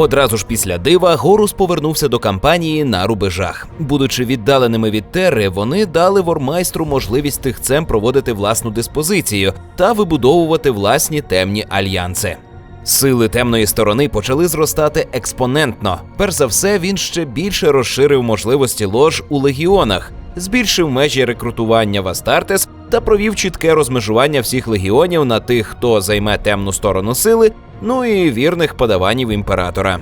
Одразу ж після дива Горус повернувся до кампанії на рубежах. Будучи віддаленими від Терри, вони дали вормайстру можливість тихцем проводити власну диспозицію та вибудовувати власні темні альянси. Сили темної сторони почали зростати експонентно. Перш за все, він ще більше розширив можливості лож у легіонах, збільшив межі рекрутування в Астартес та провів чітке розмежування всіх легіонів на тих, хто займе темну сторону сили, ну і вірних подаванів імператора.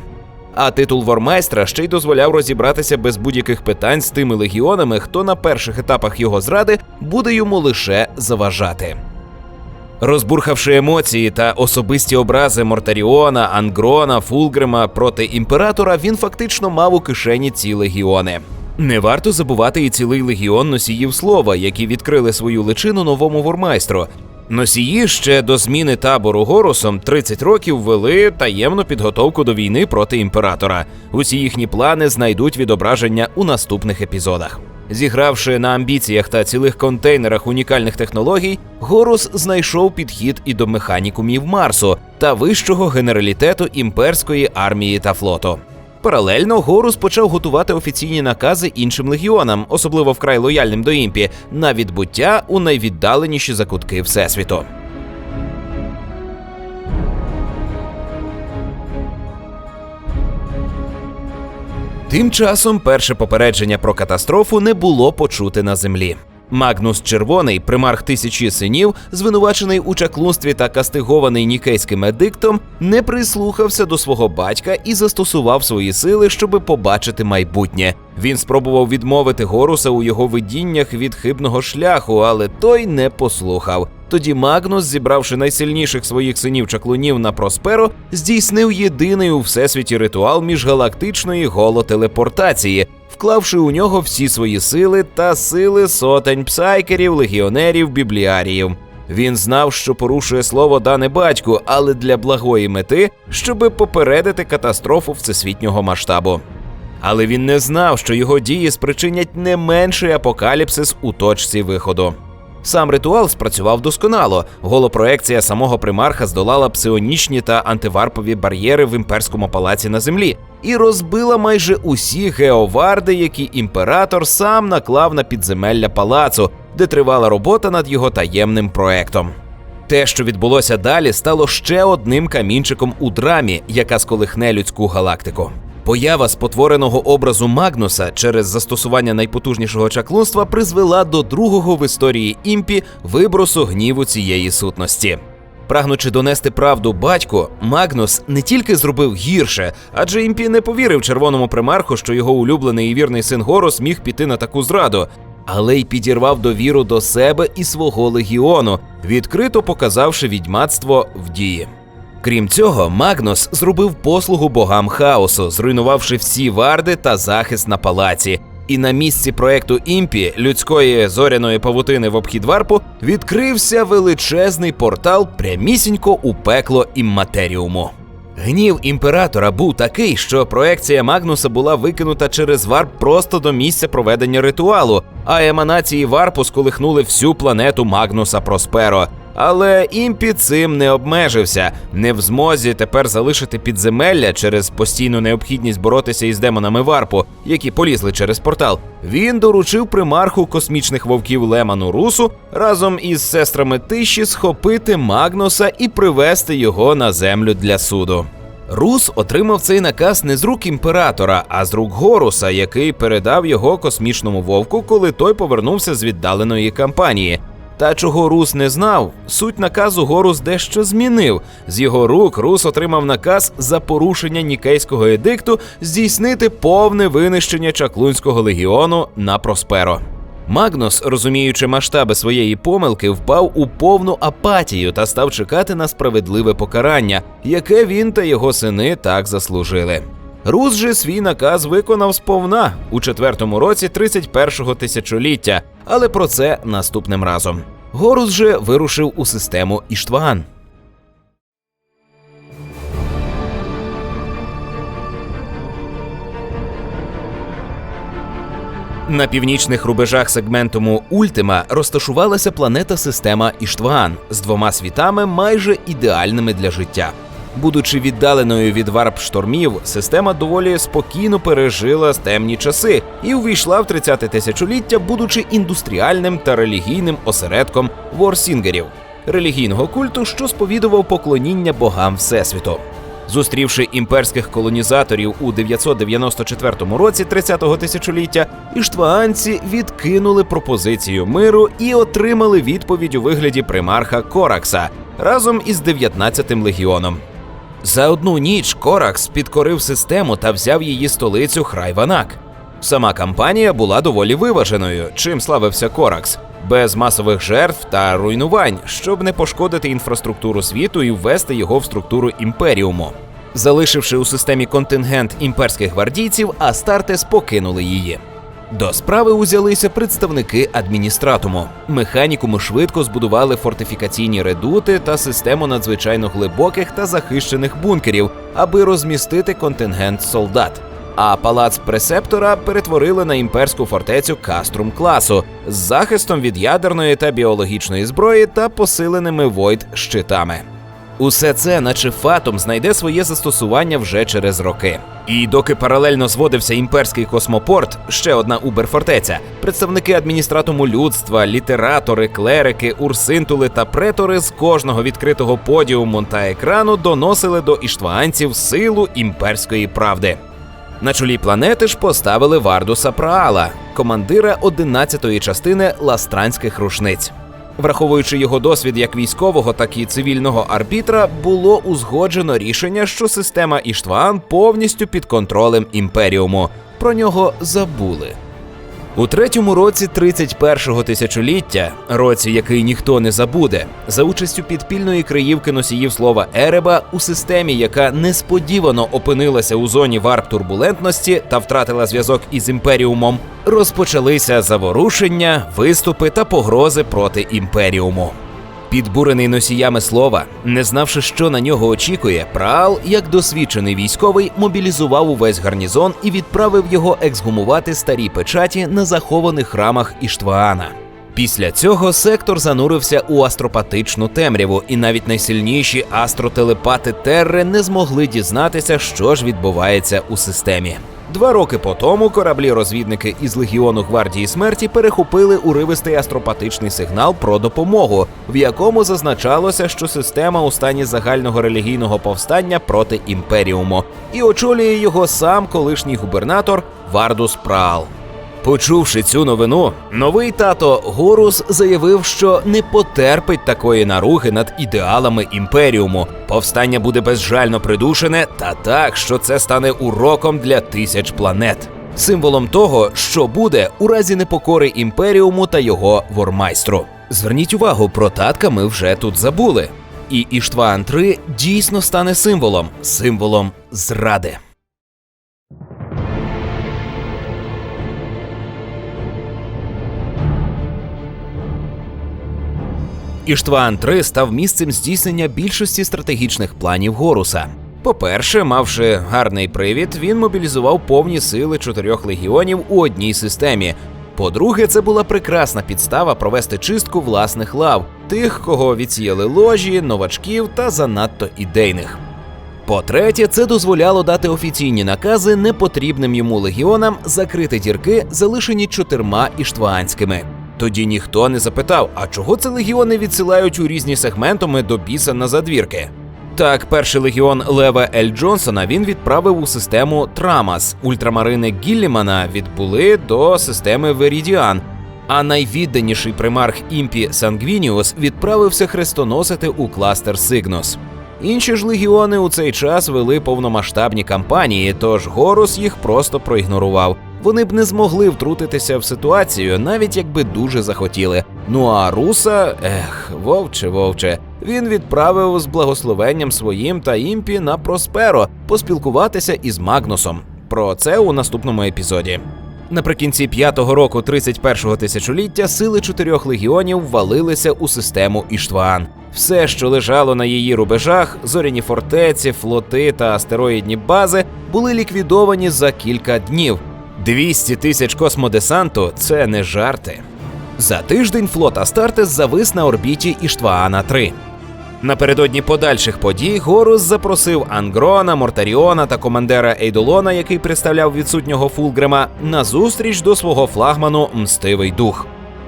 А титул вормайстра ще й дозволяв розібратися без будь-яких питань з тими легіонами, хто на перших етапах його зради буде йому лише заважати. Розбурхавши емоції та особисті образи Мортаріона, Ангрона, Фулгрима проти імператора, він фактично мав у кишені ці легіони. Не варто забувати і цілий легіон носіїв слова, які відкрили свою личину новому вормайстру. Носії ще до зміни табору Горусом 30 років вели таємну підготовку до війни проти імператора. Усі їхні плани знайдуть відображення у наступних епізодах. Зігравши на амбіціях та цілих контейнерах унікальних технологій, Горус знайшов підхід і до механікумів Марсу та вищого генералітету імперської армії та флоту. Паралельно Горус почав готувати офіційні накази іншим легіонам, особливо вкрай лояльним до імпі, на відбуття у найвіддаленіші закутки всесвіту. Тим часом перше попередження про катастрофу не було почуте на землі. Магнус Червоний, примарх тисячі синів, звинувачений у чаклунстві та кастигований нікейським едиктом, не прислухався до свого батька і застосував свої сили, щоби побачити майбутнє. Він спробував відмовити Горуса у його видіннях від хибного шляху, але той не послухав. Тоді Магнус, зібравши найсильніших своїх синів чаклунів на Просперо, здійснив єдиний у всесвіті ритуал міжгалактичної голотелепортації, вклавши у нього всі свої сили та сили сотень псайкерів, легіонерів, бібліаріїв. Він знав, що порушує слово дане батьку, але для благої мети, щоби попередити катастрофу всесвітнього масштабу. Але він не знав, що його дії спричинять не менший апокаліпсис у точці виходу. Сам ритуал спрацював досконало. Голопроекція самого примарха здолала псионічні та антиварпові бар'єри в імперському палаці на землі і розбила майже усі геоварди, які імператор сам наклав на підземелля палацу, де тривала робота над його таємним проектом. Те, що відбулося далі, стало ще одним камінчиком у драмі, яка сколихне людську галактику. Поява спотвореного образу Магнуса через застосування найпотужнішого чаклунства призвела до другого в історії імпі вибросу гніву цієї сутності. Прагнучи донести правду батьку, Магнус не тільки зробив гірше, адже імпі не повірив червоному примарху, що його улюблений і вірний син Горос міг піти на таку зраду, але й підірвав довіру до себе і свого легіону, відкрито показавши відьмацтво в дії. Крім цього, Магнус зробив послугу богам хаосу, зруйнувавши всі варди та захист на палаці. І на місці проекту імпі людської зоряної павутини в обхід варпу відкрився величезний портал прямісінько у пекло імматеріуму. Гнів імператора був такий, що проекція Магнуса була викинута через варп просто до місця проведення ритуалу, а еманації варпу сколихнули всю планету Магнуса Просперо. Але імпі цим не обмежився, не в змозі тепер залишити підземелля через постійну необхідність боротися із демонами варпу, які полізли через портал. Він доручив примарху космічних вовків Леману Русу разом із сестрами Тиші схопити Магнуса і привести його на землю для суду. Рус отримав цей наказ не з рук імператора, а з рук Горуса, який передав його космічному вовку, коли той повернувся з віддаленої кампанії. Та чого Рус не знав, суть наказу Горус дещо змінив. З його рук Рус отримав наказ за порушення нікейського едикту здійснити повне винищення чаклунського легіону на Просперо. Магнус, розуміючи масштаби своєї помилки, впав у повну апатію та став чекати на справедливе покарання, яке він та його сини так заслужили. Рус же свій наказ виконав сповна у четвертому році 31-го тисячоліття, але про це наступним разом. Горус же вирушив у систему Іштван. На північних рубежах сегментуму Ультима розташувалася планета система Іштван з двома світами майже ідеальними для життя. Будучи віддаленою від варп штормів, система доволі спокійно пережила темні часи і увійшла в 30-те тисячоліття, будучи індустріальним та релігійним осередком ворсінгерів, релігійного культу, що сповідував поклоніння богам Всесвіту. Зустрівши імперських колонізаторів у 994 році 30-го тисячоліття, іштваанці відкинули пропозицію миру і отримали відповідь у вигляді примарха Коракса разом із 19-тим легіоном. За одну ніч Коракс підкорив систему та взяв її столицю Храйванак. Сама кампанія була доволі виваженою, чим славився Коракс, без масових жертв та руйнувань, щоб не пошкодити інфраструктуру світу і ввести його в структуру імперіуму. Залишивши у системі контингент імперських гвардійців, Астартес покинули її. До справи узялися представники адміністратуму. Механікуми швидко збудували фортифікаційні редути та систему надзвичайно глибоких та захищених бункерів, аби розмістити контингент солдат. А палац пресептора перетворили на імперську фортецю каструм класу з захистом від ядерної та біологічної зброї та посиленими войд щитами. Усе це, наче фатум, знайде своє застосування вже через роки. І доки паралельно зводився імперський космопорт, ще одна уберфортеця, представники адміністратуму людства, літератори, клерики, урсинтули та претори з кожного відкритого подіуму та екрану доносили до іштваанців силу імперської правди. На чолі планети ж поставили Вардуса Праала, командира 11-ї частини ластранських рушниць. Враховуючи його досвід як військового, так і цивільного арбітра, було узгоджено рішення, що система Іштван повністю під контролем імперіуму. Про нього забули. У третьому році 31-го тисячоліття, році, який ніхто не забуде, за участю підпільної криївки носіїв слова Ереба у системі, яка несподівано опинилася у зоні варп турбулентності та втратила зв'язок із імперіумом, розпочалися заворушення, виступи та погрози проти імперіуму. Підбурений носіями слова, не знавши, що на нього очікує, Праал, як досвідчений військовий, мобілізував увесь гарнізон і відправив його ексгумувати старі печаті на захованих храмах Іштваана. Після цього сектор занурився у астропатичну темряву, і навіть найсильніші астротелепати Терри не змогли дізнатися, що ж відбувається у системі. Два роки по тому кораблі-розвідники із легіону гвардії смерті перехопили уривистий астропатичний сигнал про допомогу, в якому зазначалося, що система у стані загального релігійного повстання проти імперіуму, і очолює його сам колишній губернатор Вардус Праал. Почувши цю новину, новий тато Горус заявив, що не потерпить такої наруги над ідеалами імперіуму. Повстання буде безжально придушене, та так, що це стане уроком для тисяч планет. Символом того, що буде у разі непокори імперіуму та його вормайстру. Зверніть увагу, про татка ми вже тут забули. І Іштван 3 дійсно стане символом, символом зради. Іштван 3 став місцем здійснення більшості стратегічних планів Горуса. По-перше, мавши гарний привід, він мобілізував повні сили чотирьох легіонів у одній системі. По-друге, це була прекрасна підстава провести чистку власних лав, тих, кого відсіяли ложі, новачків та занадто ідейних. По-третє, це дозволяло дати офіційні накази непотрібним йому легіонам закрити дірки, залишені чотирма іштваанськими. Тоді ніхто не запитав, а чого це легіони відсилають у різні сегментами до біса на задвірки. Так, перший легіон Лева Ель Джонсона він відправив у систему Трамас. Ультрамарини Гіллімана відбули до системи Верідіан. А найвідданіший примарх Імпі Сангвініус відправився хрестоносити у кластер Сигнос. Інші ж легіони у цей час вели повномасштабні кампанії, тож Горус їх просто проігнорував. Вони б не змогли втрутитися в ситуацію, навіть якби дуже захотіли. Ну а Руса, ех, вовче, вовче, він відправив з благословенням своїм та імпі на Просперо поспілкуватися із Магнусом. Про це у наступному епізоді. Наприкінці п'ятого року 31-го тисячоліття сили чотирьох легіонів валилися у систему Іштван. Все, що лежало на її рубежах, зоряні фортеці, флоти та астероїдні бази, були ліквідовані за кілька днів. 200 тисяч космодесанту це не жарти. За тиждень флот Астартес завис на орбіті Іштваана 3 Напередодні подальших подій Горус запросив Ангрона, Мортаріона та командира Ейдолона, який представляв відсутнього Фулгрема, на зустріч до свого флагману Мстивий дух.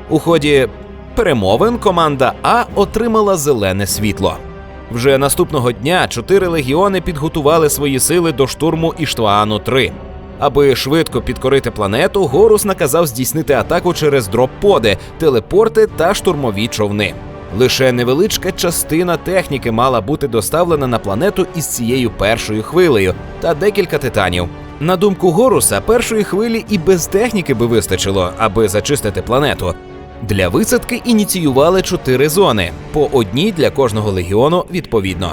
У ході перемовин команда А отримала зелене світло. Вже наступного дня чотири легіони підготували свої сили до штурму Іштваану 3 Аби швидко підкорити планету, Горус наказав здійснити атаку через дроп-поди, телепорти та штурмові човни. Лише невеличка частина техніки мала бути доставлена на планету із цією першою хвилею та декілька титанів. На думку Горуса, першої хвилі і без техніки би вистачило, аби зачистити планету. Для висадки ініціювали чотири зони, по одній для кожного легіону відповідно.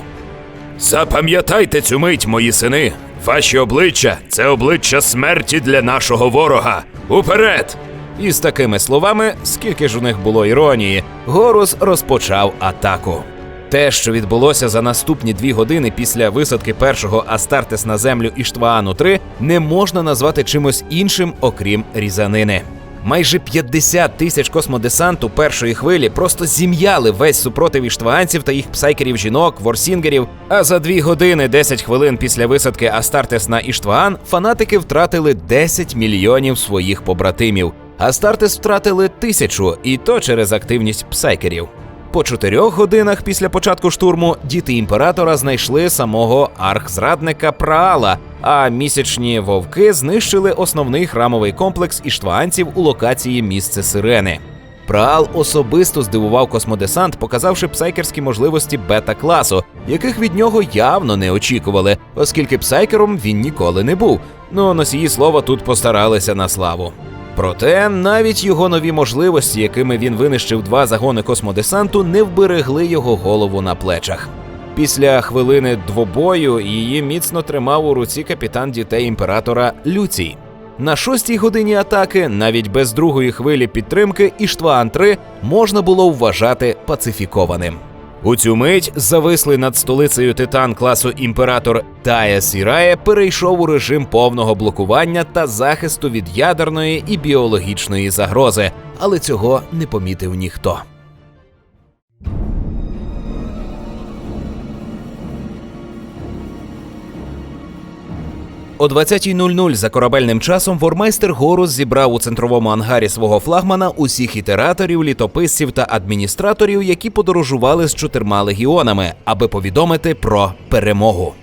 Запам'ятайте цю мить, мої сини. Ваші обличчя це обличчя смерті для нашого ворога. Уперед! І з такими словами, скільки ж у них було іронії, Горус розпочав атаку. Те, що відбулося за наступні дві години після висадки першого Астартес на землю Іштваану 3 не можна назвати чимось іншим, окрім різанини. Майже 50 тисяч космодесанту першої хвилі просто зім'яли весь супротив іштваанців та їх псайкерів жінок, ворсінгерів. А за дві години 10 хвилин після висадки Астартес на Іштваан фанатики втратили 10 мільйонів своїх побратимів. Астартес втратили тисячу, і то через активність псайкерів. По чотирьох годинах після початку штурму діти імператора знайшли самого архзрадника Праала, а місячні вовки знищили основний храмовий комплекс іштваанців у локації місце Сирени. Праал особисто здивував космодесант, показавши псайкерські можливості бета-класу, яких від нього явно не очікували, оскільки псайкером він ніколи не був. Ну носії слова тут постаралися на славу. Проте навіть його нові можливості, якими він винищив два загони космодесанту, не вберегли його голову на плечах. Після хвилини двобою її міцно тримав у руці капітан дітей імператора Люцій. На шостій годині атаки, навіть без другої хвилі підтримки, Іштваан 3 можна було вважати пацифікованим. У цю мить завислий над столицею титан класу імператор Тая Сірає перейшов у режим повного блокування та захисту від ядерної і біологічної загрози, але цього не помітив ніхто. О 20.00 за корабельним часом вормайстер Горус зібрав у центровому ангарі свого флагмана усіх ітераторів, літописців та адміністраторів, які подорожували з чотирма легіонами, аби повідомити про перемогу.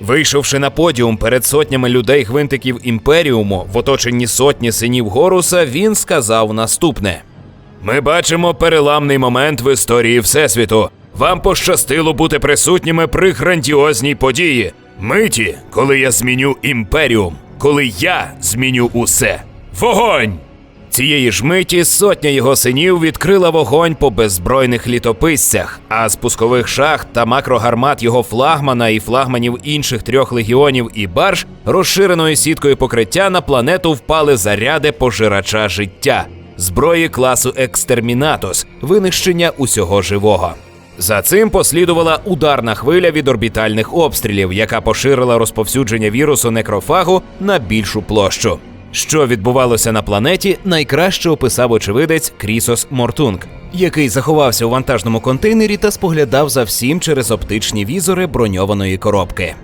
Вийшовши на подіум перед сотнями людей гвинтиків імперіуму в оточенні сотні синів Горуса, він сказав наступне: Ми бачимо переламний момент в історії Всесвіту. Вам пощастило бути присутніми при грандіозній події. Миті, коли я зміню імперіум, коли я зміню усе. Вогонь! Цієї ж миті сотня його синів відкрила вогонь по беззбройних літописцях, а з пускових шахт та макрогармат його флагмана і флагманів інших трьох легіонів і барж розширеною сіткою покриття на планету впали заряди пожирача життя, зброї класу Екстермінатус, винищення усього живого. За цим послідувала ударна хвиля від орбітальних обстрілів, яка поширила розповсюдження вірусу некрофагу на більшу площу. Що відбувалося на планеті, найкраще описав очевидець Крісос Мортунг, який заховався у вантажному контейнері та споглядав за всім через оптичні візори броньованої коробки.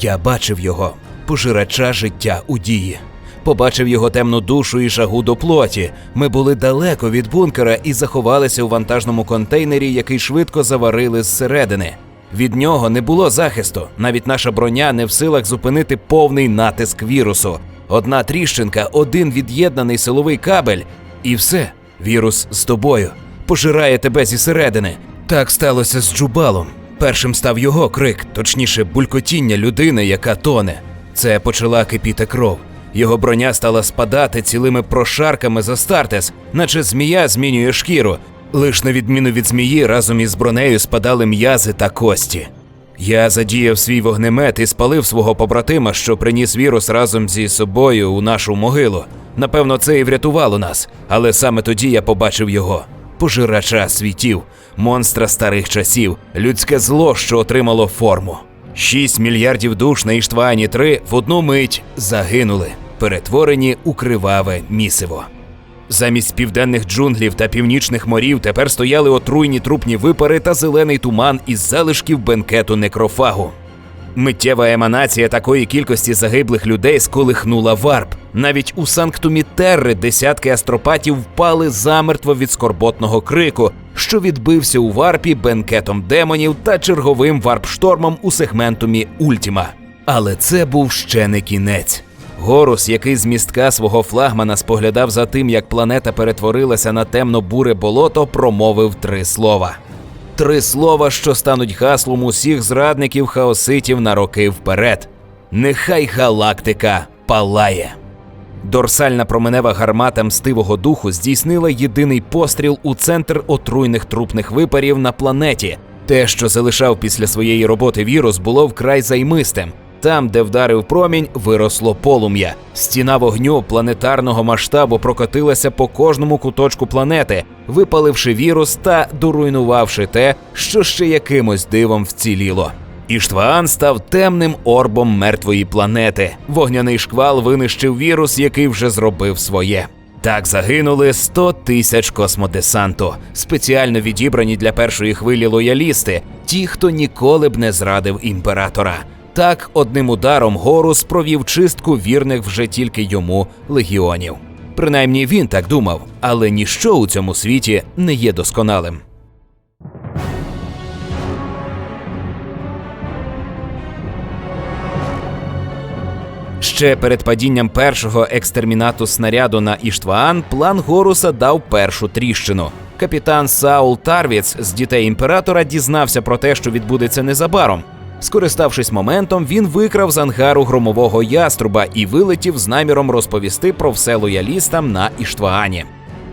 Я бачив його, пожирача життя у дії. Побачив його темну душу і жагу до плоті. Ми були далеко від бункера і заховалися у вантажному контейнері, який швидко заварили зсередини. Від нього не було захисту. Навіть наша броня не в силах зупинити повний натиск вірусу. Одна тріщинка, один від'єднаний силовий кабель, і все. Вірус з тобою пожирає тебе зі середини. Так сталося з Джубалом. Першим став його крик, точніше, булькотіння людини, яка тоне. Це почала кипіти кров. Його броня стала спадати цілими прошарками за стартес, наче змія змінює шкіру. Лиш на відміну від змії, разом із бронею спадали м'язи та кості. Я задіяв свій вогнемет і спалив свого побратима, що приніс вірус разом зі собою у нашу могилу. Напевно, це і врятувало нас, але саме тоді я побачив його пожирача світів, монстра старих часів, людське зло, що отримало форму. Шість мільярдів душ на Іштвані 3 в одну мить загинули, перетворені у криваве місиво. Замість південних джунглів та північних морів тепер стояли отруйні трупні випари та зелений туман із залишків бенкету некрофагу. Миттєва еманація такої кількості загиблих людей сколихнула варп. Навіть у санктумі Терри десятки астропатів впали замертво від скорботного крику, що відбився у варпі бенкетом демонів та черговим варп-штормом у сегментумі Ультіма. Але це був ще не кінець. Горус, який з містка свого флагмана споглядав за тим, як планета перетворилася на темно-буре болото, промовив три слова. Три слова, що стануть гаслом усіх зрадників хаоситів на роки вперед. Нехай галактика палає. Дорсальна променева гармата мстивого духу здійснила єдиний постріл у центр отруйних трупних випарів на планеті. Те, що залишав після своєї роботи вірус, було вкрай займистим. Там, де вдарив промінь, виросло полум'я. Стіна вогню планетарного масштабу прокотилася по кожному куточку планети, випаливши вірус та доруйнувавши те, що ще якимось дивом вціліло. Іштваан став темним орбом мертвої планети. Вогняний шквал винищив вірус, який вже зробив своє. Так загинули 100 тисяч космодесанту, спеціально відібрані для першої хвилі лоялісти, ті, хто ніколи б не зрадив імператора. Так, одним ударом Горус провів чистку вірних вже тільки йому легіонів. Принаймні він так думав, але ніщо у цьому світі не є досконалим. Ще перед падінням першого екстермінату снаряду на Іштваан план Горуса дав першу тріщину. Капітан Саул Тарвіц з дітей імператора дізнався про те, що відбудеться незабаром. Скориставшись моментом, він викрав з ангару громового яструба і вилетів з наміром розповісти про все лоялістам на Іштваані.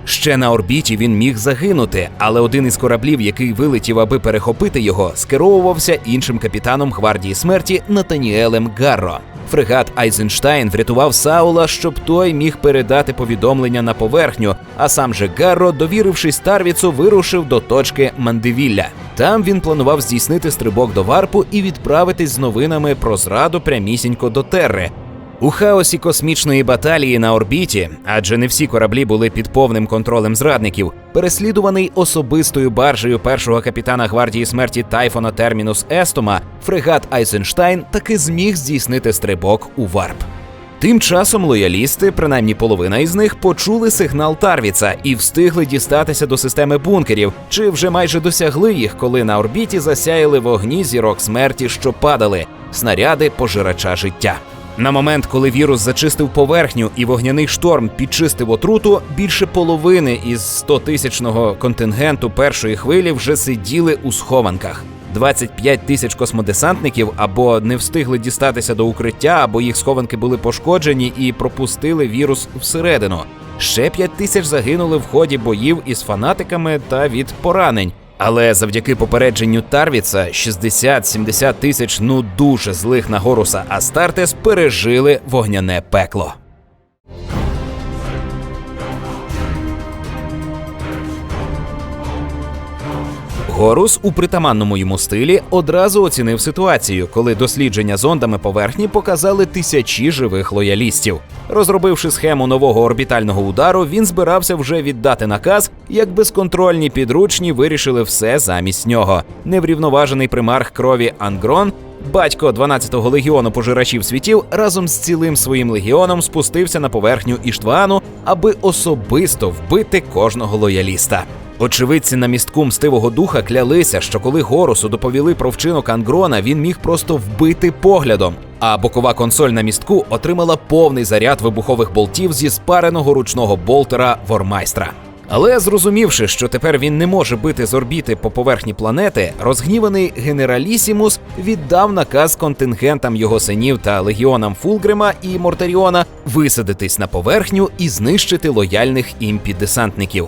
Ще на орбіті він міг загинути, але один із кораблів, який вилетів, аби перехопити його, скеровувався іншим капітаном гвардії смерті Натаніелем Гарро. Фрегат Айзенштайн врятував Саула, щоб той міг передати повідомлення на поверхню, а сам же Гарро, довірившись Тарвіцу, вирушив до точки Мандевілля. Там він планував здійснити стрибок до варпу і відправитись з новинами про зраду прямісінько до Терри. У хаосі космічної баталії на орбіті, адже не всі кораблі були під повним контролем зрадників, переслідуваний особистою баржею першого капітана гвардії смерті Тайфона Термінус Естома, фрегат Айзенштайн таки зміг здійснити стрибок у варп. Тим часом лоялісти, принаймні половина із них, почули сигнал Тарвіца і встигли дістатися до системи бункерів, чи вже майже досягли їх, коли на орбіті засяяли вогні зірок смерті, що падали, снаряди пожирача життя. На момент, коли вірус зачистив поверхню і вогняний шторм підчистив отруту, більше половини із 100-тисячного контингенту першої хвилі вже сиділи у схованках. 25 тисяч космодесантників або не встигли дістатися до укриття, або їх схованки були пошкоджені і пропустили вірус всередину. Ще 5 тисяч загинули в ході боїв із фанатиками та від поранень. Але завдяки попередженню Тарвіца 60-70 тисяч ну дуже злих на Горуса Астартес пережили вогняне пекло. Горус у притаманному йому стилі одразу оцінив ситуацію, коли дослідження зондами поверхні показали тисячі живих лоялістів. Розробивши схему нового орбітального удару, він збирався вже віддати наказ, як безконтрольні підручні вирішили все замість нього. Неврівноважений примарх крові Ангрон. Батько 12-го легіону пожирачів світів разом з цілим своїм легіоном спустився на поверхню Іштвану, аби особисто вбити кожного лояліста. Очевидці на містку мстивого духа клялися, що коли Горусу доповіли про вчинок Ангрона, він міг просто вбити поглядом. А бокова консоль на містку отримала повний заряд вибухових болтів зі спареного ручного болтера Вормайстра. Але зрозумівши, що тепер він не може бити з орбіти по поверхні планети, розгніваний генералісімус віддав наказ контингентам його синів та легіонам Фулгрима і Мортаріона висадитись на поверхню і знищити лояльних імпі-десантників.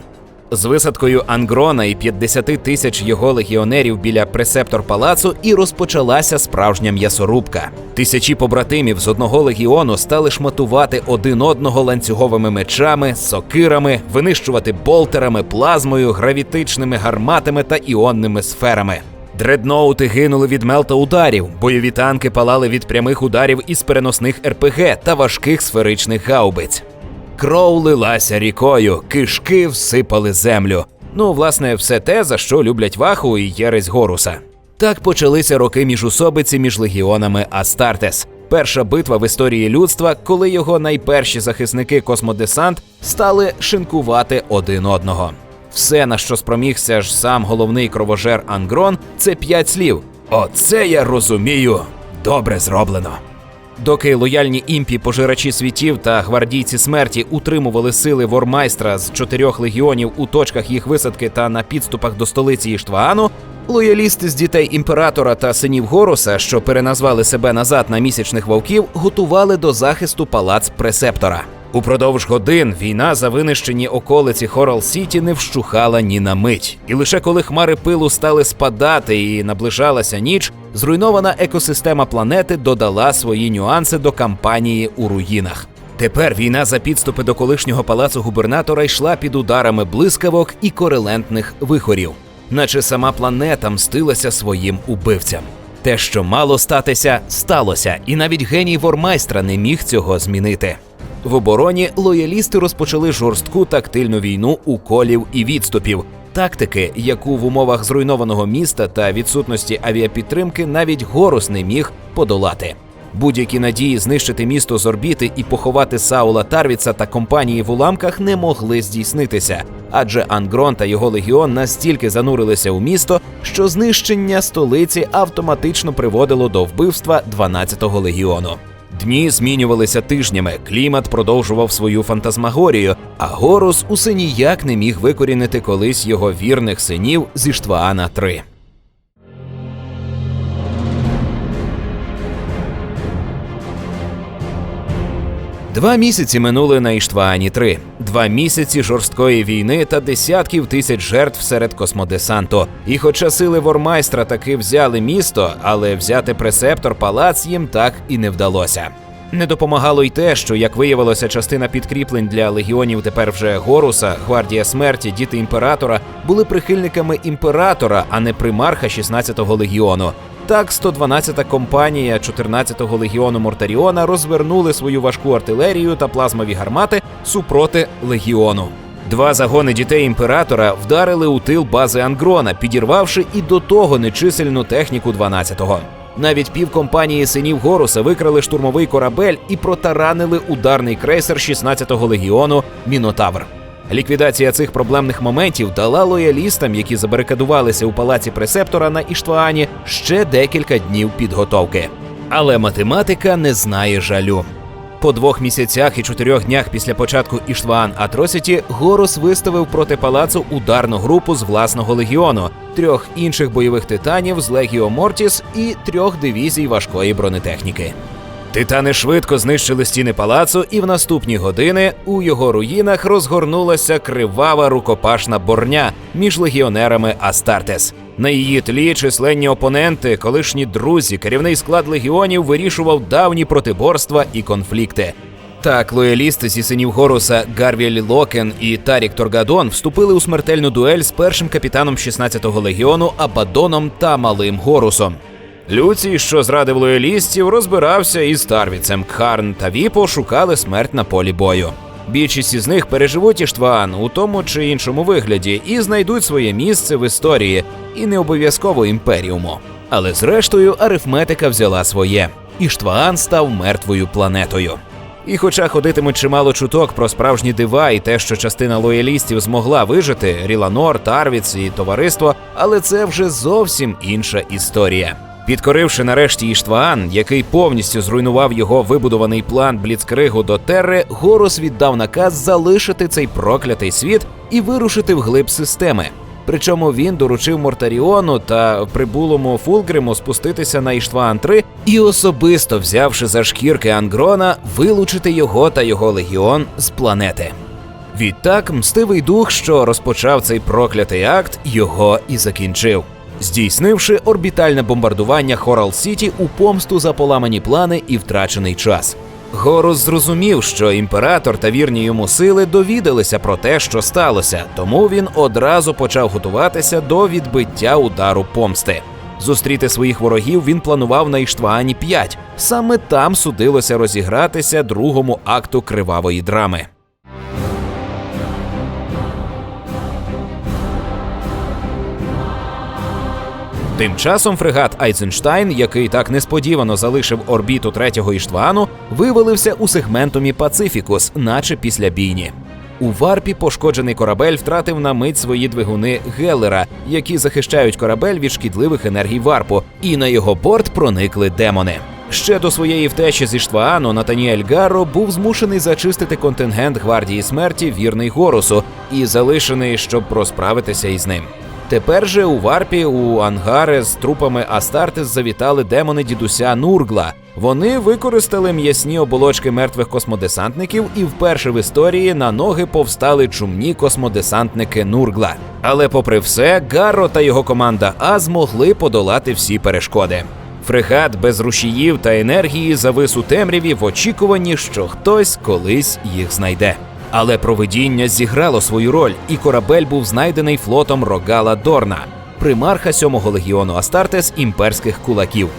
З висадкою Ангрона і 50 тисяч його легіонерів біля пресептор палацу і розпочалася справжня м'ясорубка. Тисячі побратимів з одного легіону стали шматувати один одного ланцюговими мечами, сокирами, винищувати болтерами, плазмою, гравітичними гарматами та іонними сферами. Дредноути гинули від мелта ударів, бойові танки палали від прямих ударів із переносних РПГ та важких сферичних гаубиць. Кров лилася рікою, кишки всипали землю. Ну, власне, все те, за що люблять Ваху і Єресь Горуса. Так почалися роки міжусобиці між легіонами Астартес. Перша битва в історії людства, коли його найперші захисники космодесант стали шинкувати один одного. Все, на що спромігся ж сам головний кровожер Ангрон, це п'ять слів. Оце я розумію, добре зроблено. Доки лояльні імпі, пожирачі світів та гвардійці смерті утримували сили Вормайстра з чотирьох легіонів у точках їх висадки та на підступах до столиці Іштваану, лоялісти з дітей імператора та синів Горуса, що переназвали себе назад на місячних вовків, готували до захисту палац пресептора. Упродовж годин війна за винищені околиці Хорал Сіті не вщухала ні на мить. І лише коли хмари пилу стали спадати і наближалася ніч, зруйнована екосистема планети додала свої нюанси до кампанії у руїнах. Тепер війна за підступи до колишнього палацу губернатора йшла під ударами блискавок і корелентних вихорів, наче сама планета мстилася своїм убивцям. Те, що мало статися, сталося, і навіть геній Вормайстра не міг цього змінити. В обороні лоялісти розпочали жорстку тактильну війну уколів і відступів, тактики, яку в умовах зруйнованого міста та відсутності авіапідтримки навіть Горус не міг подолати. Будь-які надії знищити місто з орбіти і поховати Саула Тарвіца та компанії в уламках не могли здійснитися, адже Ангрон та його легіон настільки занурилися у місто, що знищення столиці автоматично приводило до вбивства 12-го легіону. Дні змінювалися тижнями, клімат продовжував свою фантазмагорію, а Горус усе ніяк не міг викорінити колись його вірних синів зі Штваана 3 Два місяці минули на Іштваані 3 Два місяці жорсткої війни та десятків тисяч жертв серед космодесанту. І хоча сили Вормайстра таки взяли місто, але взяти пресептор палац їм так і не вдалося. Не допомагало й те, що, як виявилося, частина підкріплень для легіонів тепер вже Горуса, гвардія смерті, діти імператора були прихильниками імператора, а не примарха 16-го легіону. Так, 112-та компанія 14-го легіону Мортаріона розвернули свою важку артилерію та плазмові гармати супроти легіону. Два загони дітей імператора вдарили у тил бази Ангрона, підірвавши і до того нечисельну техніку 12-го. Навіть півкомпанії синів Горуса викрали штурмовий корабель і протаранили ударний крейсер 16-го легіону Мінотавр. Ліквідація цих проблемних моментів дала лоялістам, які забарикадувалися у палаці пресептора на Іштваані, ще декілька днів підготовки. Але математика не знає жалю. По двох місяцях і чотирьох днях після початку Іштваан Атросіті Горус виставив проти палацу ударну групу з власного легіону, трьох інших бойових титанів з Легіо Мортіс і трьох дивізій важкої бронетехніки. Титани швидко знищили стіни палацу, і в наступні години у його руїнах розгорнулася кривава рукопашна борня між легіонерами Астартес. На її тлі численні опоненти, колишні друзі, керівний склад легіонів вирішував давні протиборства і конфлікти. Так, лоялісти зі синів Горуса Гарвіль Локен і Тарік Торгадон вступили у смертельну дуель з першим капітаном 16-го легіону Абадоном та Малим Горусом. Люцій, що зрадив лоялістів, розбирався із Тарвіцем. Кхарн та Віпо шукали смерть на полі бою. Більшість із них переживуть Іштваан у тому чи іншому вигляді і знайдуть своє місце в історії, і не обов'язково імперіуму. Але зрештою арифметика взяла своє. Іштваан став мертвою планетою. І хоча ходитимуть чимало чуток про справжні дива і те, що частина лоялістів змогла вижити Ріланор, Тарвіц і товариство, але це вже зовсім інша історія. Підкоривши нарешті Іштваан, який повністю зруйнував його вибудований план Бліцкригу до Терри, Горус віддав наказ залишити цей проклятий світ і вирушити вглиб системи. Причому він доручив Мортаріону та прибулому Фулгриму спуститися на Іштваан 3 і особисто взявши за шкірки Ангрона, вилучити його та його легіон з планети. Відтак, мстивий дух, що розпочав цей проклятий акт, його і закінчив, здійснивши орбітальне бомбардування Хорал Сіті у помсту за поламані плани і втрачений час. Горус зрозумів, що імператор та вірні йому сили довідалися про те, що сталося, тому він одразу почав готуватися до відбиття удару помсти. Зустріти своїх ворогів він планував на Іштваані 5. Саме там судилося розігратися другому акту кривавої драми. Тим часом фрегат Айзенштайн, який так несподівано залишив орбіту третього Іштвану, вивалився у сегментумі Пацифікус, наче після бійні. У варпі пошкоджений корабель втратив на мить свої двигуни Геллера, які захищають корабель від шкідливих енергій варпу, і на його борт проникли демони. Ще до своєї втечі зі Штваану Натаніель Гарро був змушений зачистити контингент гвардії смерті вірний Горусу і залишений, щоб розправитися із ним. Тепер же у варпі у ангари з трупами Астартес завітали демони дідуся Нургла. Вони використали м'ясні оболочки мертвих космодесантників, і вперше в історії на ноги повстали чумні космодесантники Нургла. Але, попри все, Гарро та його команда А змогли подолати всі перешкоди. Фрегат без рушіїв та енергії завис у темряві в очікуванні, що хтось колись їх знайде. Але провидіння зіграло свою роль, і корабель був знайдений флотом Рогала Дорна, примарха сьомого легіону Астартес імперських кулаків.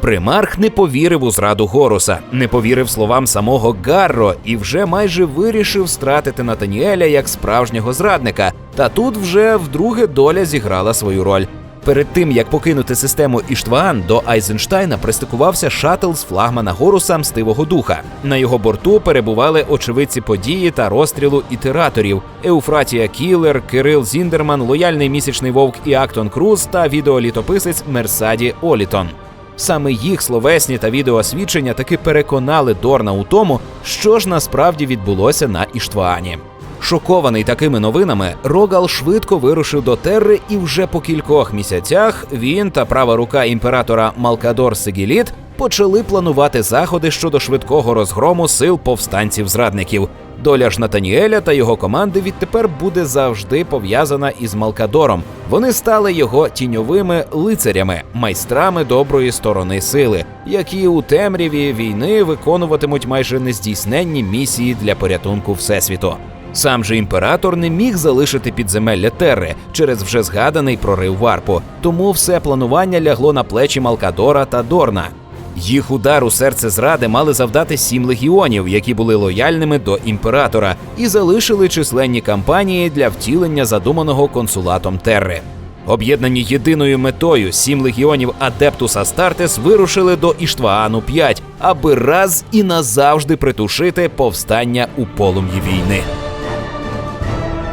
Примарх не повірив у зраду Горуса, не повірив словам самого Гарро і вже майже вирішив стратити Натаніеля як справжнього зрадника. Та тут вже вдруге доля зіграла свою роль. Перед тим як покинути систему Іштваан, до Айзенштайна пристикувався шатл з флагмана Горуса Мстивого Духа. На його борту перебували очевидці події та розстрілу ітераторів: Еуфратія Кілер, Кирил Зіндерман, лояльний місячний вовк і Актон Круз та відеолітописець Мерсаді Олітон. Саме їх словесні та відеосвідчення таки переконали Дорна у тому, що ж насправді відбулося на Іштваані. Шокований такими новинами, Рогал швидко вирушив до Терри, і вже по кількох місяцях він та права рука імператора Малкадор Сегіліт почали планувати заходи щодо швидкого розгрому сил повстанців-зрадників. Доля ж Натаніеля та його команди відтепер буде завжди пов'язана із Малкадором. Вони стали його тіньовими лицарями, майстрами доброї сторони сили, які у темряві війни виконуватимуть майже нездійсненні місії для порятунку всесвіту. Сам же імператор не міг залишити підземелля Терри через вже згаданий прорив варпу, тому все планування лягло на плечі Малкадора та Дорна. Їх удар у серце зради мали завдати сім легіонів, які були лояльними до імператора, і залишили численні кампанії для втілення задуманого консулатом Терри. Об'єднані єдиною метою, сім легіонів Адептус Астартес вирушили до Іштваану 5, аби раз і назавжди притушити повстання у полум'ї війни.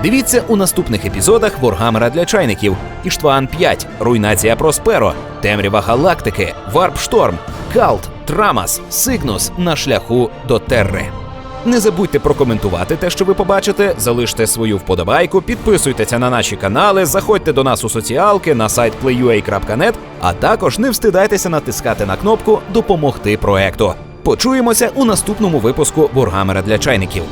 Дивіться у наступних епізодах Воргамера для чайників, Іштван 5, Руйнація Просперо, Темрява Галактики, Варп Шторм, Калт, Трамас, Сигнус на шляху до Терри. Не забудьте прокоментувати те, що ви побачите, залиште свою вподобайку, підписуйтеся на наші канали, заходьте до нас у соціалки на сайт playua.net, а також не встидайтеся натискати на кнопку Допомогти проекту. Почуємося у наступному випуску Воргамера для чайників.